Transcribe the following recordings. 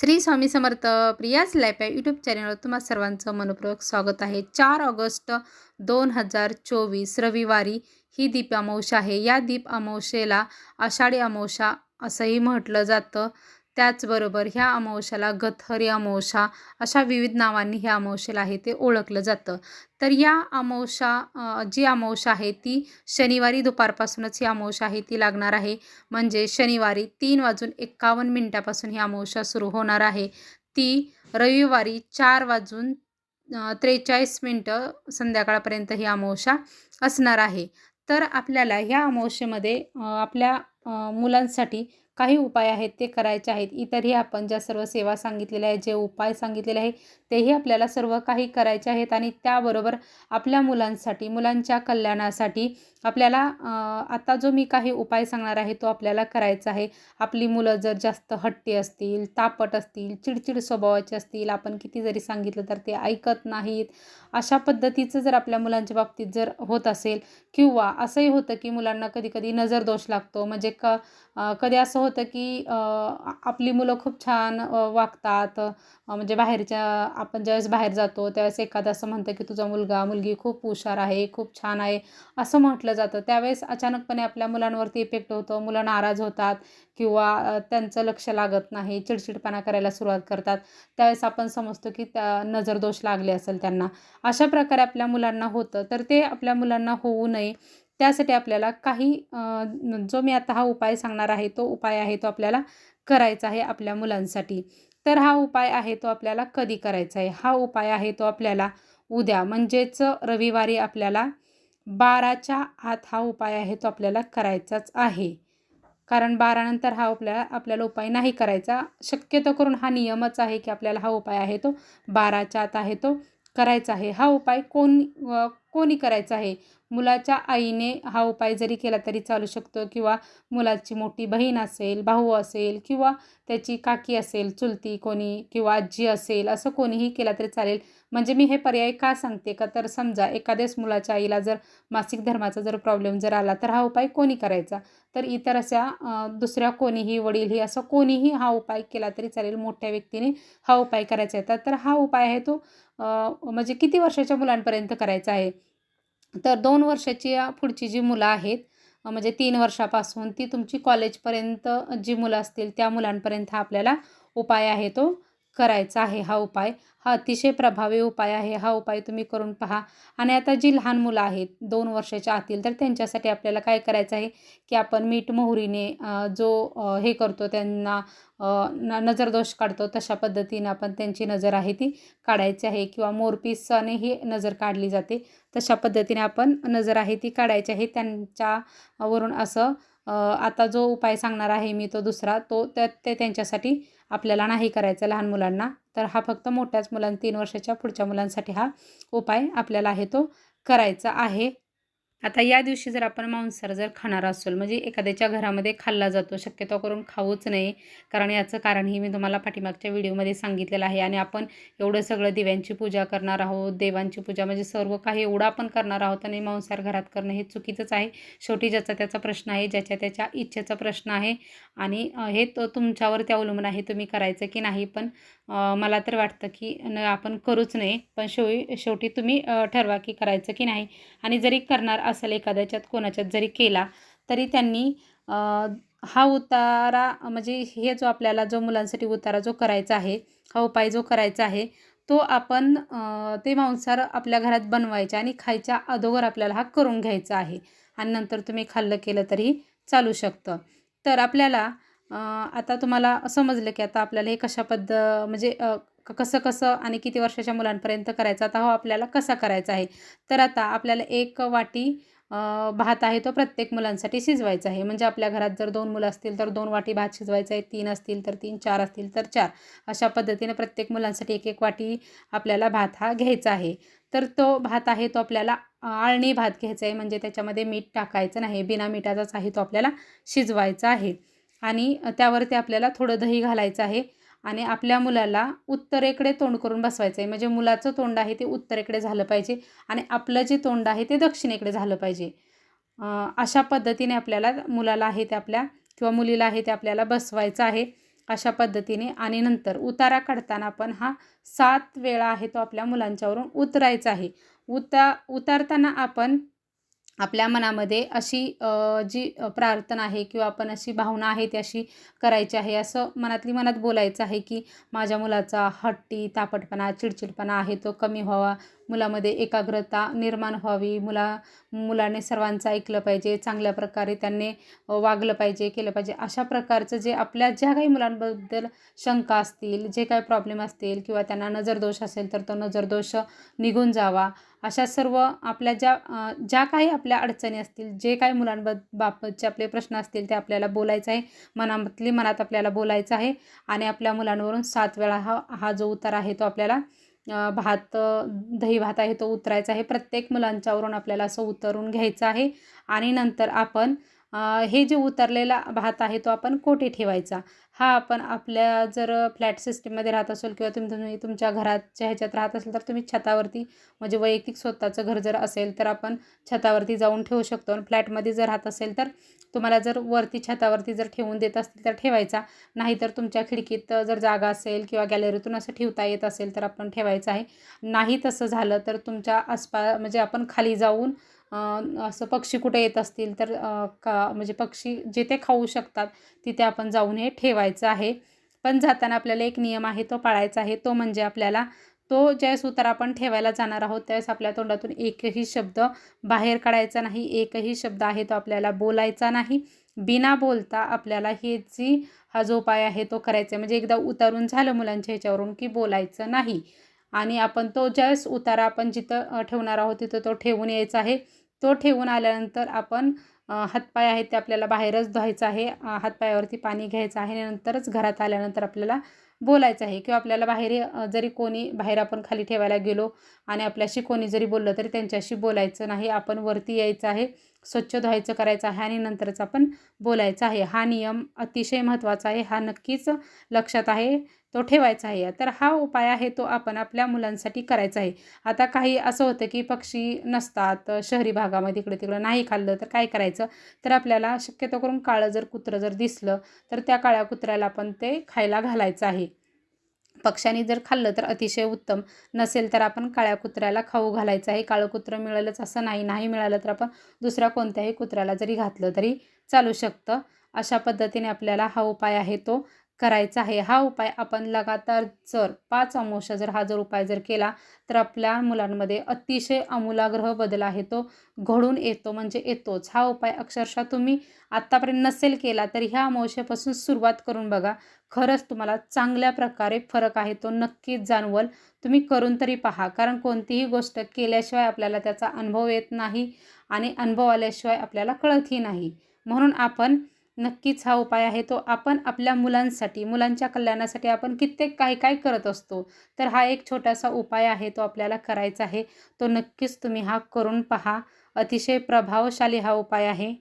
Shri Swami Samarth Priya's life या YouTube चॅनलवर तुम्हा सर्वांचं मनपूर्वक स्वागत आहे. चार ऑगस्ट दोन हजार चोवीस रविवारी ही दीप अमावस्या आहे. या दीप अमावस्येला आषाढी अमावस्या असंही म्हटलं जातं. त्याचबरोबर ह्या अमावश्याला गथरी अमावस्या अशा विविध नावांनी ह्या अमावशेला आहे ते ओळखलं जातं. तर या अमावश्या जी अमावशा आहे ती शनिवारी दुपारपासूनच ही अमावशा आहे ती लागणार आहे. म्हणजे शनिवारी तीन वाजून एक्कावन्न मिनिटापासून ही अमावशा सुरू होणार आहे. ती रविवारी चार वाजून त्रेचाळीस मिनटं संध्याकाळपर्यंत ही अमावश्या असणार आहे. तर आपल्याला ह्या अमावश्येमध्ये आपल्या मुलांसाठी काही उपाय आहेत ते करायचे आहेत. इतरही आपण ज्या सर्व सेवा सांगितलेल्या आहेत जे उपाय सांगितलेले आहे तेही आपल्याला सर्व काही करायचे आहेत आणि त्याबरोबर आपल्या मुलांसाठी मुलांच्या कल्याणासाठी आपल्याला आता जो मी काही उपाय सांगणार आहे तो आपल्याला करायचा आहे. आपली मुलं जर जास्त हट्टी असतील तापट असतील चिडचिड स्वभावाचे असतील आपण किती जरी सांगितलं तर ते ऐकत नाहीत. अशा पद्धतीचं जर आपल्या मुलांच्या बाबतीत जर होत असेल किंवा असंही होतं की मुलांना कधी कधी नजर दोष लागतो म्हणजे क कधी असं होतं की आपली मुलं खूप छान वागतात. म्हणजे बाहेरच्या आपण ज्यावेळेस बाहेर जातो त्यावेळेस एखादं असं म्हणतं की तुझा मुलगा मुलगी खूप हुशार आहे खूप छान आहे असं म्हटलं जातं. त्यावेळेस अचानकपणे आपल्या मुलांवरती इफेक्ट होतो. मुलं नाराज होतात किंवा त्यांचं लक्ष लागत नाही चिडचिडपणा करायला सुरुवात करतात. त्यावेळेस आपण समजतो की त्या नजरदोष लागले असेल त्यांना. अशा प्रकारे आपल्या मुलांना होतं. तर ते आपल्या मुलांना होऊ नये. त्यासाठी आपल्याला काही जो मी आता हा उपाय सांगणार आहे तो उपाय आहे तो आपल्याला करायचा आहे आपल्या मुलांसाठी. तर हा उपाय आहे तो आपल्याला कधी करायचा आहे? हा उपाय आहे तो आपल्याला उद्या म्हणजेच रविवारी आपल्याला बाराच्या आत हा उपाय आहे तो आपल्याला करायचाच आहे. कारण बारानंतर हा आपल्याला आपल्याला उपाय नाही करायचा. शक्यतो करून हा नियमच आहे की आपल्याला हा उपाय आहे तो बाराच्या आत आहे तो. करायचा आहे. हा उपाय कोण कोणी करायचा आहे? मुलाच्या आईने हा उपाय जरी केला तरी चालू शकतो किंवा मुलाची मोठी बहीण असेल भाऊ असेल किंवा त्याची काकी असेल चुलती कोणी किंवा आजी असेल असं कोणीही केला तरी चालेल. म्हणजे मी हे पर्याय का सांगते का? तर समजा एखाद्याच मुलाच्या आईला जर मासिक धर्माचा जर प्रॉब्लेम जर आला तर हा उपाय कोणी करायचा? तर इतर अशा दुसऱ्या कोणीही वडीलही असं कोणीही हा उपाय केला तरी चालेल मोठ्या व्यक्तीने हा उपाय करायचा आहे. तर- तर हा उपाय आहे तो म्हणजे किती वर्षाच्या मुलांपर्यंत करायचा आहे? तर दोन वर्षाची पुढची जी मुलं आहेत म्हणजे तीन वर्षापासून ती तुमची कॉलेजपर्यंत जी मुलं असतील त्या मुलांपर्यंत हा आपल्याला उपाय आहे तो. करायचा आहे हा उपाय. हा अतिशय प्रभावी उपाय आहे. हा उपाय तुम्ही करून पहा. आणि आता जी लहान मुलं आहेत दोन वर्षाच्या आतील तर त्यांच्यासाठी आपल्याला काय करायचं आहे की आपण मीठ मोहरीने जो हे करतो त्यांना न नजरदोष काढतो तशा पद्धतीने आपण त्यांची नजर आहे ती काढायची आहे किंवा मोरपीसाने ही नजर काढली जाते. तशा पद्धतीने आपण नजर आहे ती काढायची आहे. त्यांच्या वरून असं आता जो उपाय सांगणार आहे मी तो दुसरा तो त्या ते त्यांच्यासाठी आपल्याला नाही करायचा लहान मुलांना. तर हा फक्त मोठ्याच मुलां तीन वर्षाच्या पुढच्या मुलांसाठी हा उपाय आपल्याला आहे तो करायचा आहे. आता या दिवशी जर आपण मांसाहार जर खाणार असेल म्हणजे एखाद्याच्या घरामध्ये खाल्ला जातो शक्यतो करून खाऊच नाही कारण याचं कारणही मी तुम्हाला पाठीमागच्या व्हिडिओमध्ये सांगितलेलं आहे. आणि आपण एवढं सगळं दिव्यांची पूजा करणार आहोत देवांची पूजा म्हणजे सर्व काही एवढं आपण करणार आहोत आणि मांसाहार घरात करणं हे चुकीचंच आहे. शेवटी ज्याचा त्याचा प्रश्न आहे ज्याच्या त्याच्या इच्छेचा प्रश्न आहे. आणि हे तो तुमच्यावरती अवलंबून आहे तुम्ही करायचं की नाही. पण मला तर वाटतं की न आपण करूच नाही पण शेवटी शेवटी तुम्ही ठरवा की करायचं की नाही. आणि जरी करणार असेल एखाद्याच्यात कोणाच्यात जरी केला तरी त्यांनी हा उतारा म्हणजे हे जो आपल्याला जो मुलांसाठी उतारा जो करायचा आहे हा उपाय जो करायचा आहे तो आपण ते मांसाहार आपल्या घरात बनवायचा आणि खायच्या अगोदर आपल्याला हा करून घ्यायचा आहे आणि नंतर तुम्ही खाल्लं केलं तरी चालू शकतं. तर आपल्याला आता तुम्हाला समजलं की आता आपल्याला हे कशा पद्ध म्हणजे कसं कसं आणि किती वर्षाच्या मुलांपर्यंत करायचं? आता हो आपल्याला कसा करायचा आहे? तर आता आपल्याला एक वाटी भात आहे तो प्रत्येक मुलांसाठी शिजवायचा आहे. म्हणजे आपल्या घरात जर दोन मुलं असतील तर दोन वाटी भात शिजवायचा आहे. तीन असतील तर तीन चार असतील तर चार. अशा पद्धतीने प्रत्येक मुलांसाठी एक एक वाटी आपल्याला भात हा घ्यायचा आहे. तर तो भात आहे तो आपल्याला आळणी भात घ्यायचा आहे. म्हणजे त्याच्यामध्ये मीठ टाकायचं नाही. बिना मिठाचाच आहे तो आपल्याला शिजवायचा आहे. आणि त्यावरती आपल्याला थोडं दही घालायचं आहे. आणि आपल्या मुलाला उत्तरेकडे तोंड करून बसवायचं आहे म्हणजे मुलाचं तोंड आहे ते उत्तरेकडे झालं पाहिजे आणि आपलं जे तोंड आहे ते दक्षिणेकडे झालं पाहिजे. अशा पद्धतीने आपल्याला मुलाला आहे ते आपल्या किंवा मुलीला आहे ते आपल्याला बसवायचं आहे अशा पद्धतीने. आणि नंतर उतारा काढताना पण हा सात वेळा आहे तो आपल्या मुलांच्यावरून उतरायचा आहे. उता उतारताना आपण आपल्या मनामध्ये अशी जी प्रार्थना आहे किंवा आपण अशी भावना आहे ती अशी करायची आहे असं मनातली मनात बोलायचं आहे की माझ्या मुलाचा हट्टी तापटपणा चिडचिडपणा आहे तो कमी व्हावा. मुलामध्ये एकाग्रता निर्माण व्हावी. मुला मुलाने सर्वांचं ऐकलं पाहिजे चांगल्या प्रकारे त्यांनी वागलं पाहिजे केलं पाहिजे. अशा प्रकारचं जे आपल्या ज्या काही मुलांबद्दल शंका असतील जे काही प्रॉब्लेम असतील किंवा त्यांना नजरदोष असेल तर तो नजरदोष निघून जावा. अशा सर्व आपल्या ज्या ज्या काही आपल्या अडचणी असतील जे काही मुलांबद बाबतचे आपले प्रश्न असतील ते आपल्याला बोलायचं आहे. मनामधली मनात आपल्याला बोलायचं आहे. आणि आपल्या मुलांवरून सात वेळा हा हा जो उतार आहे तो आपल्याला भात दही भात आहे तो उतरायचा आहे. प्रत्येक मुलांच्यावरून आपल्याला असं उतरून घ्यायचं आहे. आणि नंतर आपण हे जे उतरलेला भात आहे तो आपण कोठे ठेवायचा? हा आपण आपल्या जर फ्लॅट सिस्टीममध्ये राहत असेल किंवा तुम्ही तुम्ही तुमच्या घराच्या ह्याच्यात राहत असेल तर तुम्ही छतावरती म्हणजे वैयक्तिक स्वतःचं घर जर असेल तर आपण छतावरती जाऊन ठेवू शकतो. आणि फ्लॅटमध्ये जर राहत असेल तर तुम्हाला जर वरती छतावरती जर ठेवून देत असतील तर ठेवायचा. नाहीतर तुमच्या खिडकीत जर जागा असेल किंवा गॅलरीतून असं ठेवता येत असेल तर आपण ठेवायचं आहे. नाही तसं झालं तर तुमच्या आसपास म्हणजे आपण खाली जाऊन असं पक्षी कुठे येत असतील तर का म्हणजे पक्षी जिथे खाऊ शकतात तिथे आपण जाऊन हे ठेवायचं आहे. पण जाताना आपल्याला एक नियम आहे तो पाळायचा आहे. तो म्हणजे आपल्याला तो ज्यावेळेस उतार आपण ठेवायला जाणार आहोत त्यावेळेस आपल्या तोंडातून एकही शब्द बाहेर काढायचा नाही एकही शब्द आहे तो आपल्याला बोलायचा नाही. बिना बोलता आपल्याला हे जी हा जो उपाय आहे तो करायचा आहे. म्हणजे एकदा उतारून झालं मुलांच्या ह्याच्यावरून की बोलायचं नाही. आणि आपण तो ज्यावेळेस उतारा आपण जिथं ठेवणार आहोत तिथं तो ठेवून यायचा आहे. तो ठेवून आल्यानंतर आपण हातपाय आहेत ते आपल्याला बाहेरच धुवायचं आहे. हातपायावरती पाणी घ्यायचं आहे. आणि नंतरच घरात आल्यानंतर आपल्याला बोलायचं आहे किंवा आपल्याला बाहेर जरी कोणी बाहेर आपण खाली ठेवायला गेलो आणि आपल्याशी कोणी जरी बोललं तरी त्यांच्याशी बोलायचं नाही. आपण वरती यायचं आहे स्वच्छ धुवायचं करायचं आहे आणि नंतरच आपण बोलायचं आहे. हा नियम अतिशय महत्त्वाचा आहे. हा नक्कीच लक्षात आहे. तो ठेवायचा आहे. तर हा उपाय आहे तो आपण आपल्या मुलांसाठी करायचा आहे. आता काही असं होतं की पक्षी नसतात शहरी भागामध्ये इकडे तिकडं नाही खाल्लं तर काय करायचं? तर आपल्याला शक्यतो करून काळं जर कुत्रं जर दिसलं तर त्या काळ्या कुत्र्याला पण ते खायला घालायचं आहे. पक्ष्यांनी जर खाल्लं तर अतिशय उत्तम. नसेल तर आपण काळ्या कुत्र्याला खाऊ घालायचं आहे. काळं कुत्रं मिळालंच असं नाही नाही मिळालं तर आपण दुसऱ्या कोणत्याही कुत्र्याला जरी घातलं तरी चालू शकतं. अशा पद्धतीने आपल्याला हा उपाय आहे तो करायचा आहे. हा उपाय आपण लगातार जर पाच अमावस्या जर हा जर उपाय जर केला तर आपल्या मुलांमध्ये अतिशय आमूलाग्रह बदल आहे. तो घडून येतो म्हणजे येतोच. हा उपाय अक्षरशः तुम्ही आत्तापर्यंत नसेल केला तरी ह्या अमावश्यापासून सुरुवात करून बघा. खरंच तुम्हाला चांगल्या प्रकारे फरक आहे. तो नक्कीच जाणवल. तुम्ही करून तरी पहा. कारण कोणतीही गोष्ट केल्याशिवाय आपल्याला त्याचा अनुभव येत नाही आणि अनुभव आल्याशिवाय आपल्याला कळतही नाही. म्हणून आपण नक्कीच हा उपाय आहे. तो आपण आपल्या मुलांसाठी मुलांच्या कल्याणासाठी आपण कित्येक काही काय करत असतो. तर हा एक छोटासा उपाय आहे तो आपल्याला करायचा आहे. तो नक्कीच तुम्ही हा करून पहा. अतिशय प्रभावशाली हा उपाय आहे.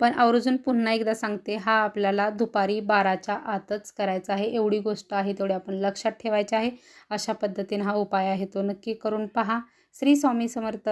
पण आवर्जून पुन्हा एकदा सांगते हा आपल्याला दुपारी बाराच्या आतच करायचा आहे. एवढी गोष्ट आहे तेवढी आपण लक्षात ठेवायची आहे. अशा पद्धतीने हा उपाय आहे तो नक्की करून पहा. श्री स्वामी समर्थ.